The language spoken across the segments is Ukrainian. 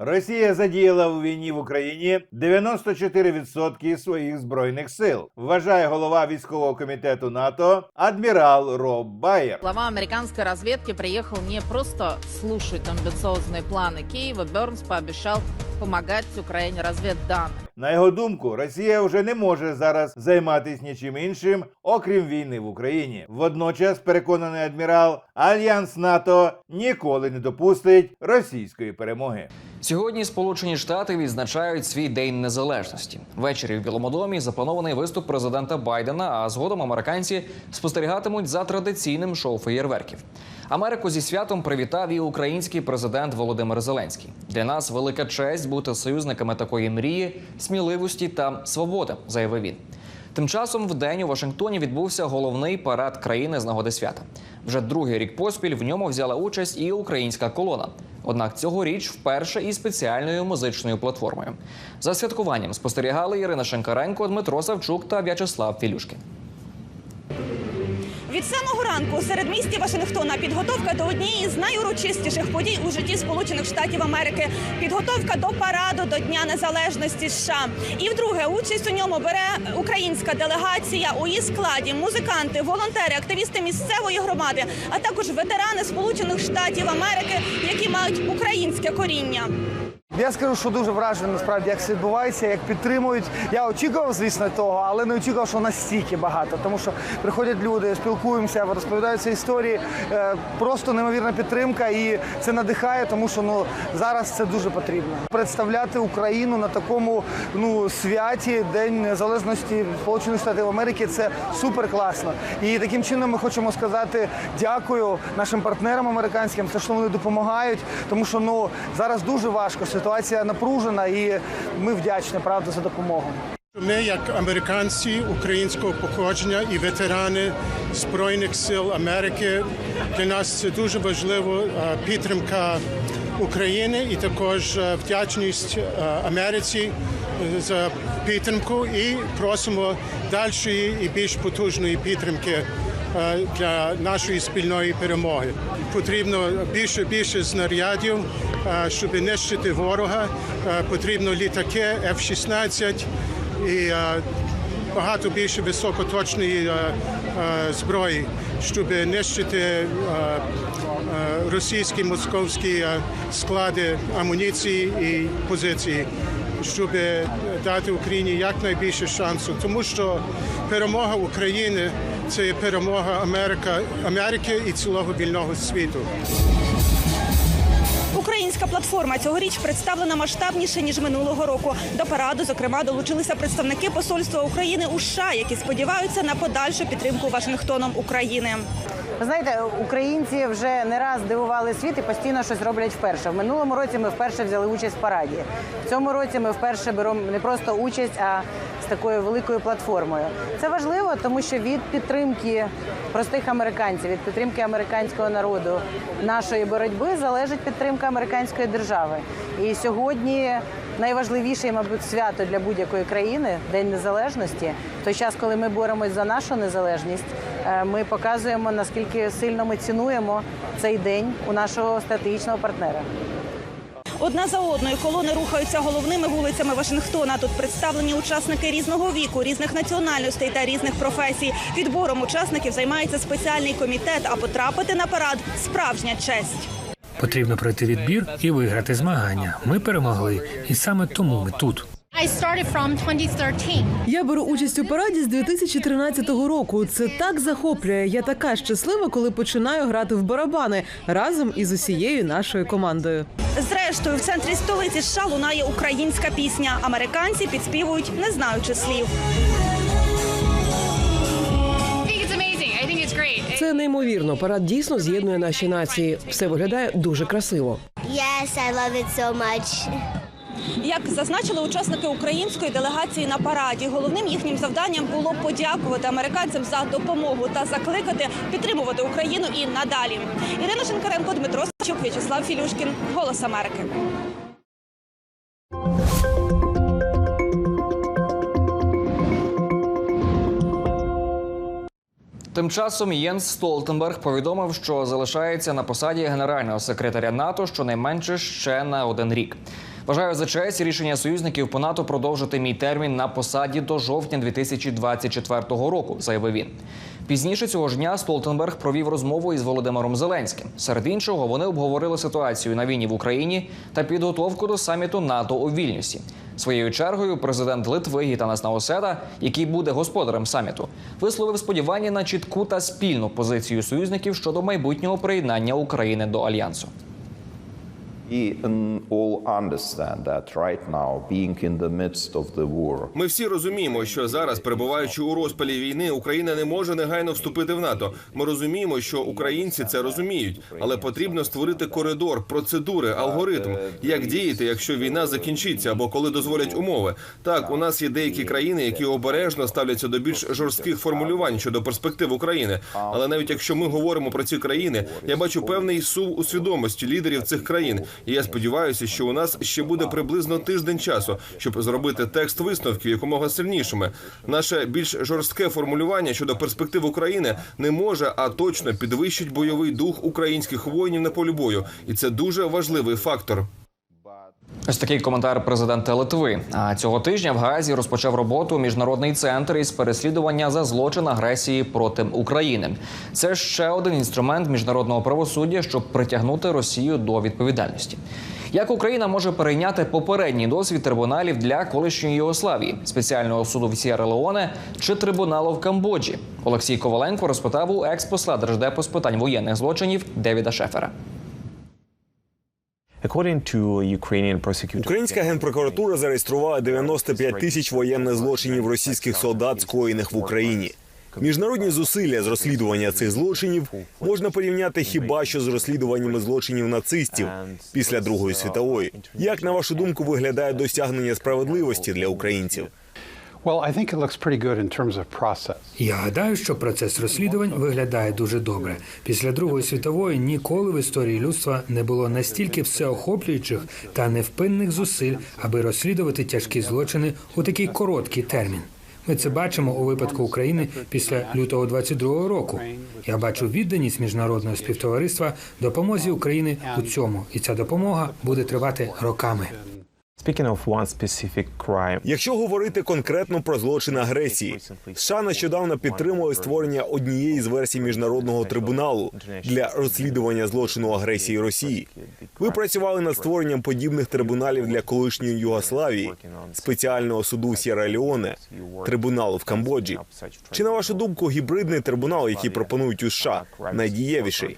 Росія задіяла у війні в Україні 94% своїх збройних сил. Вважає голова військового комітету НАТО адмірал Роб Байер. Глава американской разведки приехал не просто слушать амбициозные планы Киева. Бернс пообещал помогать Украине разведданными. На його думку, Росія вже не може зараз займатися нічим іншим, окрім війни в Україні. Водночас, переконаний адмірал, альянс НАТО ніколи не допустить російської перемоги. Сьогодні Сполучені Штати відзначають свій день незалежності. Ввечері в Білому домі запланований виступ президента Байдена. А згодом американці спостерігатимуть за традиційним шоу феєрверків. Америку зі святом привітав і український президент Володимир Зеленський. Для нас велика честь бути союзниками такої мрії, сміливості та свободи, заявив він. Тим часом в день у Вашингтоні відбувся головний парад країни з нагоди свята. Вже другий рік поспіль в ньому взяла участь і українська колона. Однак цьогоріч вперше із спеціальною музичною платформою. За святкуванням спостерігали Ірина Шенкаренко, Дмитро Савчук та В'ячеслав Філюшкін. Від самого ранку у середмісті Вашингтона підготовка до однієї з найурочистіших подій у житті Сполучених Штатів Америки. Підготовка до параду до Дня Незалежності США. І вдруге участь у ньому бере українська делегація у її складі, музиканти, волонтери, активісти місцевої громади, а також ветерани Сполучених Штатів Америки, які мають українське коріння. Я скажу, що дуже вражений насправді, як це відбувається, як підтримують. Я очікував, звісно, того, але не очікував, що настільки багато. Тому що приходять люди, спілкуємося, розповідаються історії. Е, Просто неймовірна підтримка, і це надихає, тому що ну зараз це дуже потрібно. Представляти Україну на такому ну святі День Незалежності Сполучених Штатів Америки це супер класно. І таким чином ми хочемо сказати дякую нашим партнерам американським, за що вони допомагають, тому що ну зараз дуже важко. Ситуація напружена, і ми вдячні правда за допомогу. Ми, як американці українського походження і ветерани Збройних сил Америки, для нас це дуже важливо е, підтримка України і також е, вдячність е, Америці за підтримку і просимо дальшої і більш потужної підтримки для нашої спільної перемоги. Потрібно більше більше знарядів, е, щоб нищити ворога. Е, Потрібно літаки F-16 і е, багато більше високоточної е, е, зброї, щоб нищити е, е, російські московські е, склади амуніції і позиції, щоб е, дати Україні якнайбільше шансу, тому що перемога України це є перемога Америка, Америки і цілого вільного світу. Українська платформа цьогоріч представлена масштабніше ніж минулого року. До параду, зокрема, долучилися представники посольства України у США, які сподіваються на подальшу підтримку Вашингтоном України. Знаєте, українці вже не раз дивували світ і постійно щось роблять вперше. В минулому році ми вперше взяли участь в параді. В цьому році ми вперше беремо не просто участь, а з такою великою платформою. Це важливо, тому що від підтримки простих американців, від підтримки американського народу нашої боротьби залежить підтримка американської держави. І сьогодні найважливіше, мабуть, свято для будь-якої країни День Незалежності. В той час, коли ми боремось за нашу незалежність, ми показуємо наскільки сильно ми цінуємо цей день у нашого стратегічного партнера. Одна за одною колони рухаються головними вулицями Вашингтона. Тут представлені учасники різного віку, різних національностей та різних професій. Відбором учасників займається спеціальний комітет, а потрапити на парад справжня честь. Потрібно пройти відбір і виграти змагання. Ми перемогли, і саме тому ми тут. I started from 2013. Я беру участь у параді з 2013 року. Це так захоплює. Я така щаслива, коли починаю грати в барабани разом із усією нашою командою. Зрештою, в центрі столиці США лунає українська пісня. Американці підспівують, не знаючи слів. I think it's amazing. I think it's great. Це неймовірно. Парад дійсно з'єднує наші нації. Все виглядає дуже красиво. Yes, I love it so much. Як зазначили учасники української делегації на параді, головним їхнім завданням було подякувати американцям за допомогу та закликати підтримувати Україну і надалі. Ірина Шинкаренко, Дмитро Сачук, В'ячеслав Філюшкін, Голос Америки. Тим часом Єнс Столтенберг повідомив, що залишається на посаді генерального секретаря НАТО щонайменше ще на один рік. Вважаю за честь рішення союзників по НАТО продовжити мій термін на посаді до жовтня 2024 року, заявив він. Пізніше цього ж дня Столтенберг провів розмову із Володимиром Зеленським. Серед іншого, вони обговорили ситуацію на війні в Україні та підготовку до саміту НАТО у Вільнюсі. Своєю чергою президент Литви Гітанас Наоседа, який буде господарем саміту, висловив сподівання на чітку та спільну позицію союзників щодо майбутнього приєднання України до альянсу. Um, all Ми всі розуміємо, що зараз, перебуваючи у розпалі війни, Україна не може негайно вступити в НАТО. Ми розуміємо, що українці це розуміють, але потрібно створити коридор, процедури, алгоритм, як діяти, якщо війна закінчиться або коли дозволять умови. Так, у нас є деякі країни, які обережно ставляться до більш жорстких формулювань щодо перспектив України. Але навіть якщо ми говоримо про ці країни, я бачу певний сув у свідомості лідерів цих країн. І я сподіваюся, що у нас ще буде приблизно тиждень часу, щоб зробити текст висновків якомога сильнішими. Наше більш жорстке формулювання щодо перспектив України не може, а точно підвищить бойовий дух українських воїнів на полі бою, і це дуже важливий фактор. Ось такий коментар президента Литви. А цього тижня в Гаазі розпочав роботу міжнародний центр із переслідування за злочин агресії проти України. Це ще один інструмент міжнародного правосуддя, щоб притягнути Росію до відповідальності. Як Україна може перейняти попередній досвід трибуналів для колишньої Єгославії, спеціального суду в Сєра Леоне чи трибуналу в Камбоджі? Олексій Коваленко розпитав у експосла держдепу з питань воєнних злочинів Девіда Шефера. Українська генпрокуратура зареєструвала 95 тисяч воєнних злочинів російських солдат, скоєних в Україні. Міжнародні зусилля з розслідування цих злочинів можна порівняти хіба що з розслідуваннями злочинів нацистів після Другої світової. Як на вашу думку виглядає досягнення справедливості для українців? Я гадаю, що процес розслідувань виглядає дуже добре. Після Другої світової ніколи в історії людства не було настільки всеохоплюючих та невпинних зусиль, аби розслідувати тяжкі злочини у такий короткий термін. Ми це бачимо у випадку України після лютого 22-го року. Я бачу відданість міжнародного співтовариства допомозі України у цьому, і ця допомога буде тривати роками. Якщо говорити конкретно про злочин агресії, США нещодавно підтримали створення однієї з версій міжнародного трибуналу для розслідування злочину агресії Росії. Ви працювали над створенням подібних трибуналів для колишньої Югославії, спеціального суду Сєра Леоне, трибуналу в Камбоджі. Чи на вашу думку гібридний трибунал, який пропонують у США, найдієвіший?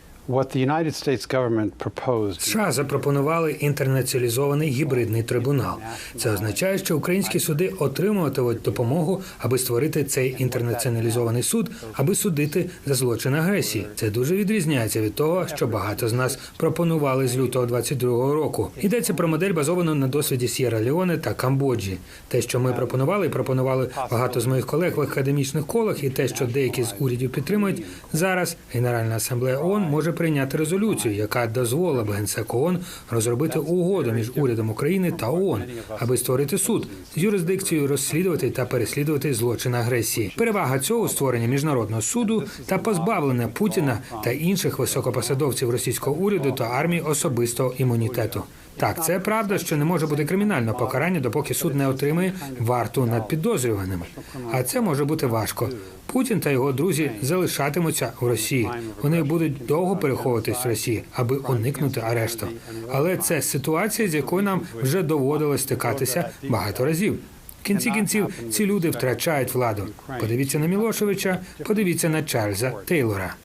США запропонували інтернаціоналізований гібридний трибунал. Це означає, що українські суди отримуватимуть допомогу, аби створити цей інтернаціоналізований суд, аби судити за злочин агресії. Це дуже відрізняється від того, що багато з нас пропонували з лютого 22-го року. Йдеться про модель базовану на досвіді Сєра Леоне та Камбоджі. Те, що ми пропонували, пропонували багато з моїх колег в академічних колах, і те, що деякі з урядів підтримують зараз. Генеральна асамблея ООН може прийняти резолюцію, яка дозволила б генсеку ООН розробити угоду між урядом України та ООН, аби створити суд з юрисдикцією розслідувати та переслідувати злочин агресії. Перевага цього створення міжнародного суду та позбавлення Путіна та інших високопосадовців російського уряду та армії особистого імунітету. Так, це правда, що не може бути кримінального покарання, допоки суд не отримає варту над підозрюваними. А це може бути важко. Путін та його друзі залишатимуться у Росії. Вони будуть довго переховуватись в Росії, аби уникнути арешту. Але це ситуація, з якою нам вже доводилось стикатися багато разів. В кінці кінців ці люди втрачають владу. Подивіться на Мілошевича, подивіться на Чарльза Тейлора.